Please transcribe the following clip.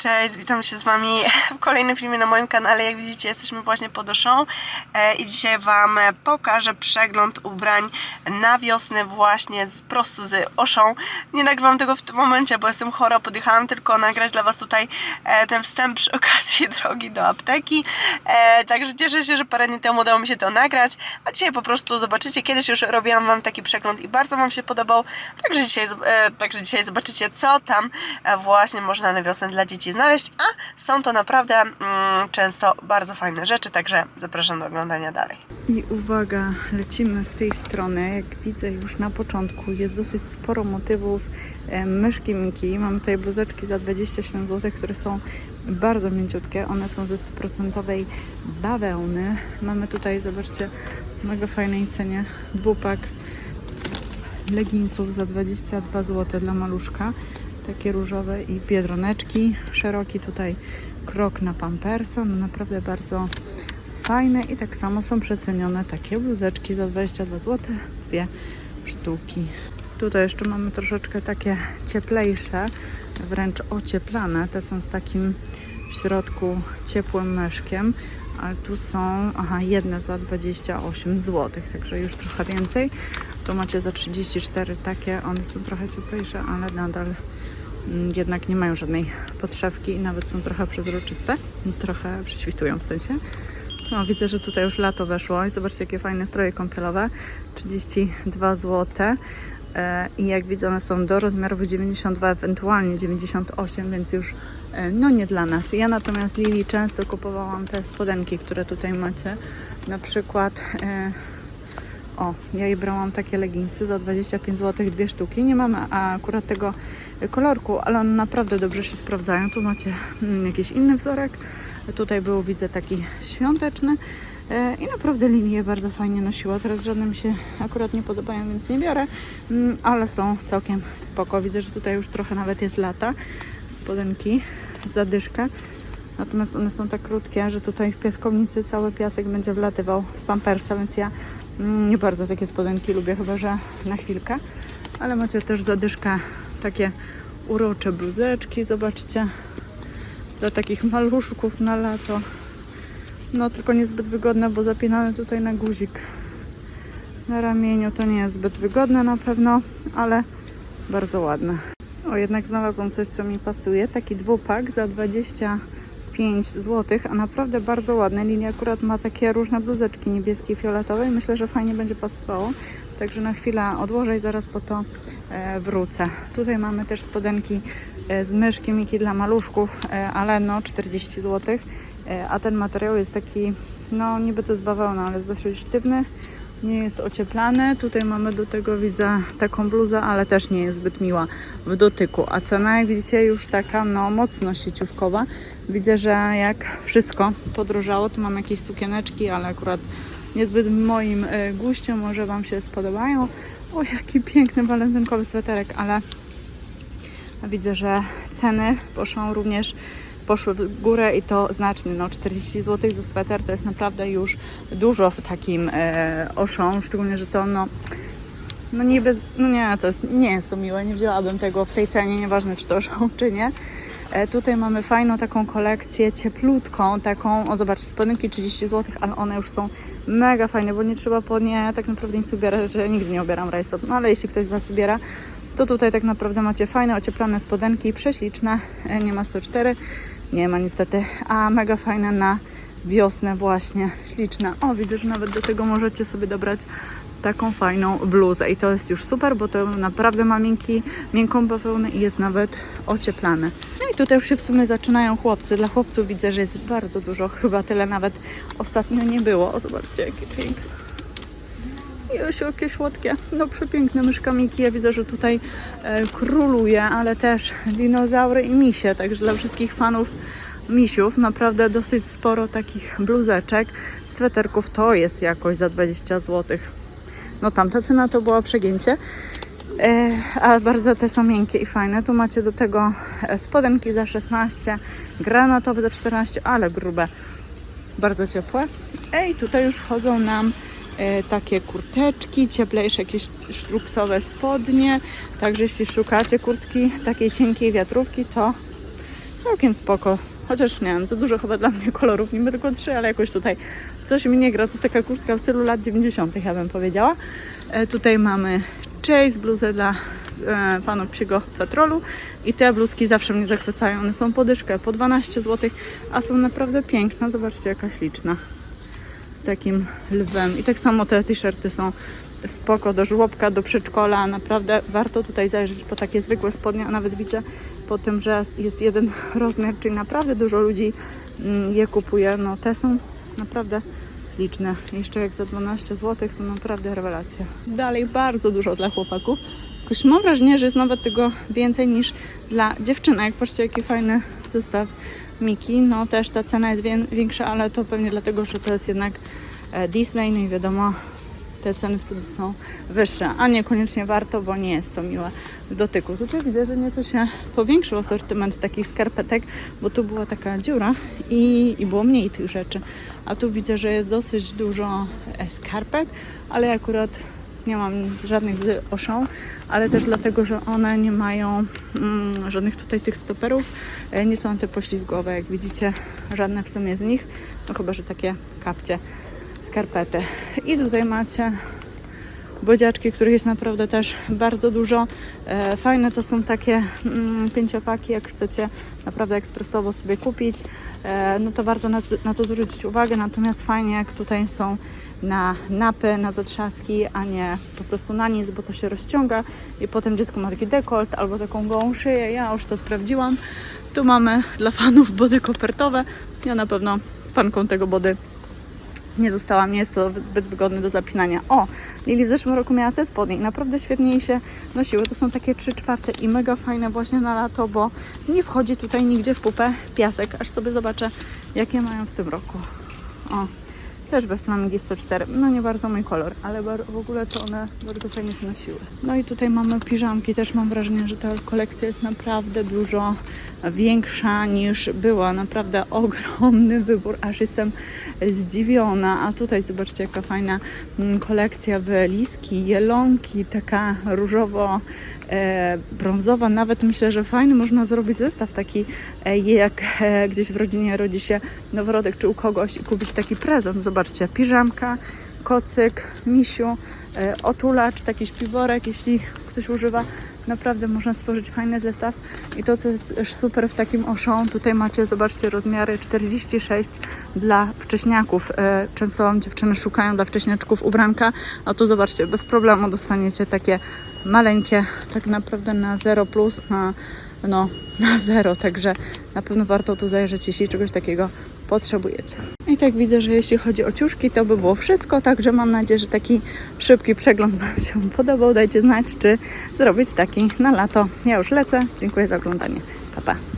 Cześć, witam się z Wami w kolejnym filmie na moim kanale. Jak widzicie, jesteśmy właśnie pod Oszą e, i dzisiaj Wam pokażę przegląd ubrań na wiosnę właśnie z, prosto z Oszą. Nie nagrywam tego w tym momencie, bo jestem chora, podjechałam tylko nagrać dla Was tutaj e, ten wstęp przy okazji drogi do apteki. E, także cieszę się, że parę dni temu udało mi się to nagrać, a dzisiaj po prostu zobaczycie. Kiedyś już robiłam Wam taki przegląd i bardzo Wam się podobał, także dzisiaj, także dzisiaj zobaczycie, co tam właśnie można na wiosnę dla dzieci znaleźć, a są to naprawdę mm, często bardzo fajne rzeczy, także zapraszam do oglądania dalej. I uwaga, lecimy z tej strony. Jak widzę już na początku jest dosyć sporo motywów e, myszki Miki. Mamy tutaj bluzeczki za 27 zł, które są bardzo mięciutkie. One są ze 100% bawełny. Mamy tutaj, zobaczcie, w mega fajnej cenie dwupak leginsów za 22 zł dla maluszka. Takie różowe i biedroneczki. Szeroki tutaj krok na pampersa. No naprawdę bardzo fajne i tak samo są przecenione takie bluzeczki za 22 zł, dwie sztuki. Tutaj jeszcze mamy troszeczkę takie cieplejsze, wręcz ocieplane. Te są z takim w środku ciepłym meszkiem, ale tu są, aha, jedne za 28 zł, także już trochę więcej. Macie za 34 takie, one są trochę cieplejsze, ale nadal mm, jednak nie mają żadnej podszewki i nawet są trochę przezroczyste, trochę prześwitują w sensie. No, widzę, że tutaj już lato weszło i zobaczcie, jakie fajne stroje kąpielowe. 32 zł. E, I jak widzę, one są do rozmiarów 92, ewentualnie 98, więc już e, no nie dla nas. Ja natomiast Lili często kupowałam te spodenki, które tutaj macie. Na przykład e, o, ja jej brałam takie leginsy za 25 zł, dwie sztuki. Nie mamy akurat tego kolorku, ale one naprawdę dobrze się sprawdzają. Tu macie mm, jakiś inny wzorek. Tutaj był, widzę, taki świąteczny e, i naprawdę linię bardzo fajnie nosiła. Teraz żadne mi się akurat nie podobają, więc nie biorę, Mm, ale są całkiem spoko. Widzę, że tutaj już trochę nawet jest lata. Spodenki, zadyszka. Natomiast one są tak krótkie, że tutaj w piaskownicy cały piasek będzie wlatywał w pampersa, więc ja mm, nie bardzo takie spodenki lubię, chyba że na chwilkę. Ale macie też zadyszkę, takie urocze bluzeczki, zobaczcie dla takich maluszków na lato. No tylko niezbyt wygodne, bo zapinane tutaj na guzik na ramieniu. To nie jest zbyt wygodne na pewno, ale bardzo ładne. O, jednak znalazłam coś, co mi pasuje. Taki dwupak za 25 zł, a naprawdę bardzo ładny. Linia akurat ma takie różne bluzeczki niebieskie i fioletowe i myślę, że fajnie będzie pasowało. Także na chwilę odłożę i zaraz po to e, wrócę. Tutaj mamy też spodenki e, z myszki Miki dla maluszków, e, ale no 40 zł. A ten materiał jest taki, no niby to jest bawełna, ale jest dosyć sztywny. Nie jest ocieplany. Tutaj mamy do tego, widzę, taką bluzę, ale też nie jest zbyt miła w dotyku. A cena, jak widzicie, już taka, no mocno sieciówkowa. Widzę, że jak wszystko podrożało, tu mam jakieś sukieneczki, ale akurat niezbyt moim e, guście, może Wam się spodobają. O, jaki piękny walentynkowy sweterek, ale widzę, że ceny poszły również poszły w górę i to znacznie. No 40 zł za sweter to jest naprawdę już dużo w takim e, oszą, szczególnie, że to no no nie bez, no nie, to jest, nie jest to miłe, nie wzięłabym tego w tej cenie, nieważne czy to oszą, czy nie. E, tutaj mamy fajną taką kolekcję, cieplutką, taką, o zobacz, spodenki 30 zł, ale one już są mega fajne, bo nie trzeba po nie tak naprawdę nic ubierać, że nigdy nie ubieram rajstop, no ale jeśli ktoś z Was ubiera, to tutaj tak naprawdę macie fajne, ocieplane spodenki, prześliczne, e, nie ma 104, nie ma niestety, a mega fajne na wiosnę właśnie, śliczne. O, widzę, że nawet do tego możecie sobie dobrać taką fajną bluzę i to jest już super, bo to naprawdę ma miękki, miękką bawełnę i jest nawet ocieplane. No i tutaj już się w sumie zaczynają chłopcy. Dla chłopców widzę, że jest bardzo dużo, chyba tyle nawet ostatnio nie było. O, zobaczcie, jakie piękne. Josiu, jakie słodkie. No przepiękne myszka Miki. Ja widzę, że tutaj e, króluje, ale też dinozaury i misie. Także dla wszystkich fanów misiów naprawdę dosyć sporo takich bluzeczek, sweterków. To jest jakoś za 20 zł. No tamta cena to była przegięcie. E, a bardzo te są miękkie i fajne. Tu macie do tego e, spodenki za 16, granatowe za 14, ale grube. Bardzo ciepłe. Ej, tutaj już wchodzą nam takie kurteczki, cieplejsze jakieś sztruksowe spodnie. Także jeśli szukacie kurtki takiej cienkiej wiatrówki, to całkiem spoko. Chociaż nie wiem, za dużo chyba dla mnie kolorów, niby tylko trzy, ale jakoś tutaj coś mi nie gra. To jest taka kurtka w stylu lat 90., ja bym powiedziała. E, tutaj mamy Chase, bluzę dla e, panów psiego patrolu i te bluzki zawsze mnie zachwycają. One są podyszkę po 12 zł, a są naprawdę piękne. Zobaczcie, jaka śliczna. Z takim lwem. I tak samo te t-shirty są spoko do żłobka, do przedszkola. Naprawdę warto tutaj zajrzeć po takie zwykłe spodnie, a nawet widzę po tym, że jest jeden rozmiar, czyli naprawdę dużo ludzi mm, je kupuje. No te są naprawdę śliczne. Jeszcze jak za 12 zł, to naprawdę rewelacja. Dalej bardzo dużo dla chłopaków. Jakoś mam wrażenie, że jest nawet tego więcej niż dla dziewczynek. Patrzcie, jaki fajny zestaw Miki. No też ta cena jest wię- większa, ale to pewnie dlatego, że to jest jednak e, Disney, no i wiadomo, te ceny wtedy są wyższe, a niekoniecznie warto, bo nie jest to miłe w dotyku. Tutaj widzę, że nieco się powiększył asortyment takich skarpetek, bo tu była taka dziura i, i było mniej tych rzeczy. A tu widzę, że jest dosyć dużo e, skarpet, ale akurat nie mam żadnych z oszą, ale też dlatego, że one nie mają mm, żadnych tutaj tych stoperów, e, nie są antypoślizgowe, jak widzicie, żadne w sumie z nich, no chyba, że takie kapcie skarpety. I tutaj macie bodziaczki, których jest naprawdę też bardzo dużo. E, fajne to są takie mm, pięciopaki, jak chcecie naprawdę ekspresowo sobie kupić, e, no to warto na, to zwrócić uwagę. Natomiast fajnie, jak tutaj są na napy, na zatrzaski, a nie po prostu na nic, bo to się rozciąga i potem dziecko ma taki dekolt albo taką gołą szyję. Ja już to sprawdziłam. Tu mamy dla fanów body kopertowe. Ja na pewno fanką tego body nie zostałam, nie jest to zbyt wygodne do zapinania. O, Lili w zeszłym roku miała te spodnie i naprawdę świetnie się nosiły. To są takie 3 czwarte i mega fajne właśnie na lato, bo nie wchodzi tutaj nigdzie w pupę piasek, aż sobie zobaczę jakie mają w tym roku. O, też we Flamingi 104. No nie bardzo mój kolor, ale w ogóle to one bardzo fajnie się nosiły. No i tutaj mamy piżamki. Też mam wrażenie, że ta kolekcja jest naprawdę dużo większa niż była. Naprawdę ogromny wybór, aż jestem zdziwiona. A tutaj zobaczcie, jaka fajna mm, kolekcja w liski, jelonki, taka różowo e. Nawet myślę, że fajny można zrobić zestaw taki, e, jak e, gdzieś w rodzinie rodzi się noworodek czy u kogoś i kupić taki prezent. Zobaczcie, piżamka, kocyk, misiu, e, otulacz, taki śpiworek, jeśli ktoś używa. Naprawdę można stworzyć fajny zestaw i to, co jest też super w takim oszą, tutaj macie, zobaczcie, rozmiary 46 dla wcześniaków. E, Często dziewczyny szukają dla wcześniaczków ubranka, a tu zobaczcie, bez problemu dostaniecie takie maleńkie, tak naprawdę na 0 plus, na, no, na 0, także na pewno warto tu zajrzeć, jeśli czegoś takiego potrzebujecie. I tak widzę, że jeśli chodzi o ciuszki, to by było wszystko, także mam nadzieję, że taki szybki przegląd Wam się podobał. Dajcie znać, czy zrobić taki na lato. Ja już lecę. Dziękuję za oglądanie. Pa, pa.